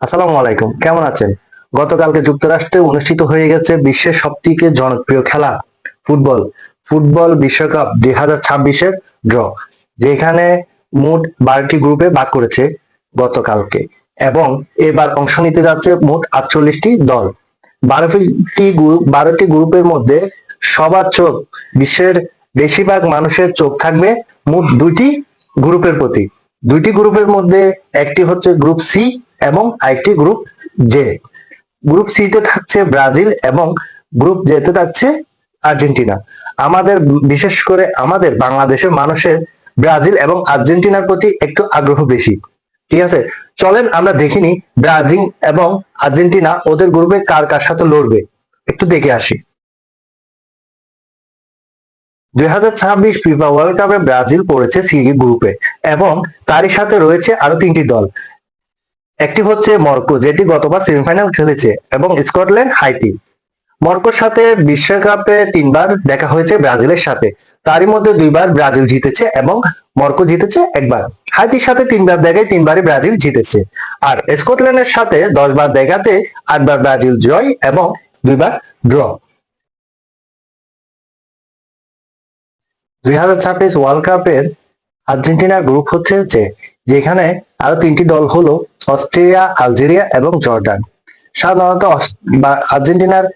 আসসালামু আলাইকুম, কেমন আছেন? গতকালকে যুক্তরাষ্ট্রে অনুষ্ঠিত হয়ে গেছে বিশ্বের সবথেকে জনপ্রিয় খেলা, ফুটবল। ফুটবল বিশ্বকাপ দুই হাজার ছাব্বিশের ড্র, যেখানে মোট বারোটি গ্রুপে ভাগ করেছে গতকালকে, এবং এবার অংশ নিতে যাচ্ছে মোট আটচল্লিশটি দল। বারোটি গ্রুপ, বারোটি গ্রুপের মধ্যে সবার চোখ, বিশ্বের বেশিরভাগ মানুষের চোখ থাকবে মোট দুইটি গ্রুপের প্রতি। দুইটি গ্রুপের মধ্যে একটি হচ্ছে গ্রুপ সি এবং আরেকটি গ্রুপ জে গ্রুপ সি তে থাকছে ব্রাজিল এবং গ্রুপ জে তে থাকছে আর্জেন্টিনা। আমাদের, বিশেষ করে আমাদের বাংলাদেশের মানুষের ব্রাজিল এবং আর্জেন্টিনার প্রতি একটু আগ্রহ বেশি। ঠিক আছে? চলেন আমরা দেখিনি ব্রাজিল এবং আর্জেন্টিনা ওদের গ্রুপে কার কার সাথে লড়বে। একটু দেখে আসি। দুই হাজার ছাব্বিশ ফিফা ওয়ার্ল্ড কাপে ব্রাজিল পড়েছে সি গ্রুপে এবং তারই সাথে রয়েছে আরও তিনটি দল। একটি হচ্ছে মরক্কো, যেটি গতবার সেমিফাইনাল খেলেছে, এবং স্কটল্যান্ড হাইতি। মরক্কোর সাথে বিশ্বকাপে তিনবার দেখা হয়েছে ব্রাজিলের সাথে। তারই মধ্যে দুইবার ব্রাজিল জিতেছে এবং মরক্কো জিতেছে একবার। হাইতির সাথে তিনবার দেখায় তিনবারই ব্রাজিল জিতেছে। আর স্কটল্যান্ডের সাথে দশবার দেখাতে আটবার ব্রাজিল জয় এবং দুইবার ড্র। দুই হাজার ছাব্বিশ ওয়ার্ল্ড কাপের আর্জেন্টিনার গ্রুপ হচ্ছে যে, যেখানে আরও তিনটি দল হলো অস্ট্রেলিয়া আলজেরিয়া এবং জর্ডান। সাধারণত আর্জেন্টিনার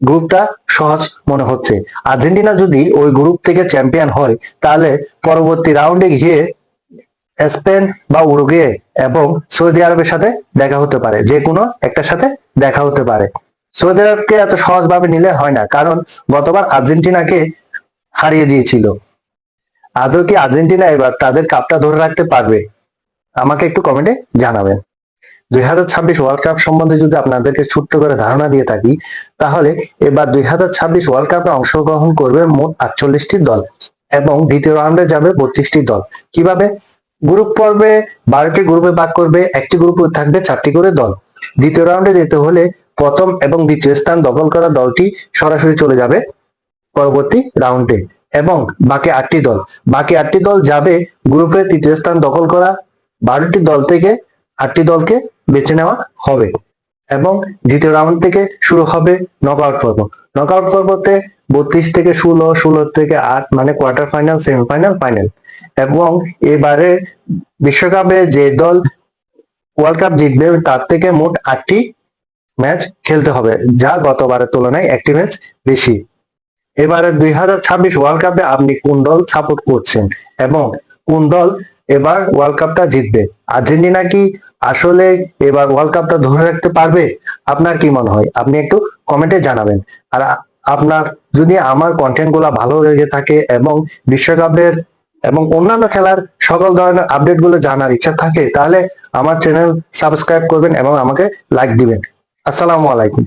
গ্রুপটা সহজ মনে হচ্ছে। আর্জেন্টিনা যদি ওই গ্রুপ থেকে চ্যাম্পিয়ন হয়, তাহলে পরবর্তী রাউন্ডে গিয়ে স্পেন বা উরুগুয়ে এবং সৌদি আরবের সাথে দেখা হতে পারে। যে কোনো একটার সাথে দেখা হতে পারে। সৌদি আরবকে এত সহজভাবে নিলে হয় না, কারণ গতবার আর্জেন্টিনাকে হারিয়ে দিয়েছিল। আদৌ কি আর্জেন্টিনা এবার তাদের কাপটা ধরে রাখতে পারবে? আমাকে একটু কমেন্টে জানাবেন। দুই হাজার ছাব্বিশ ওয়ার্ল্ড কাপ সম্বন্ধে যদি আপনাদেরকে ছোট্ট করে ধারণা দিয়ে থাকি, তাহলে এবার দুই হাজার ছাব্বিশ ওয়ার্ল্ড কাপে অংশগ্রহণ করবে মোট আটচল্লিশটি দল এবং দ্বিতীয় রাউন্ডে যাবে বত্রিশটি দল। কীভাবে? গ্রুপ পর্বে বারোটি গ্রুপে ভাগ করবে, একটি গ্রুপে থাকবে চারটি করে দল। দ্বিতীয় রাউন্ডে যেতে হলে প্রথম এবং দ্বিতীয় স্থান দখল করা দলটি সরাসরি চলে যাবে পরবর্তী রাউন্ডে এবং বাকি আটটি দল। বাকি আটটি দল যাবে গ্রুপের তৃতীয় স্থান দখল করা, বারোটি দল থেকে আটটি দলকে বেছে নেওয়া হবে। এবং দ্বিতীয় রাউন্ড থেকে শুরু হবে নকআউট পর্ব। নকআউট পর্বতে বত্রিশ থেকে ষোলো ষোলো থেকে আট মানে কোয়ার্টার ফাইনাল সেমিফাইনাল ফাইনাল এবং এবারে বিশ্বকাপে যে দল ওয়ার্ল্ড কাপ জিতবে, তার থেকে মোট আটটি ম্যাচ খেলতে হবে, যা গতবারের তুলনায় একটি ম্যাচ বেশি। এবারে দুই হাজার ছাব্বিশ ওয়ার্ল্ড কাপে আপনি কোন দল সাপোর্ট করছেন এবং কোন দল এবার ওয়ার্ল্ড কাপটা জিতবে। আর্জেন্টিনা কি আসলে এবার ওয়ার্ল্ড কাপটা ধরে রাখতে পারবে? আপনার কি মনে হয়? আপনি একটু কমেন্টে জানাবেন। আর আপনার যদি আমার কন্টেন্টগুলা ভালো লেগে থাকে এবং বিশ্বকাপের এবং অন্যান্য খেলার সকল ধরনের আপডেটগুলো জানার ইচ্ছা থাকে, তাহলে আমার চ্যানেল সাবস্ক্রাইব করবেন এবং আমাকে লাইক দিবেন। আসসালামু আলাইকুম।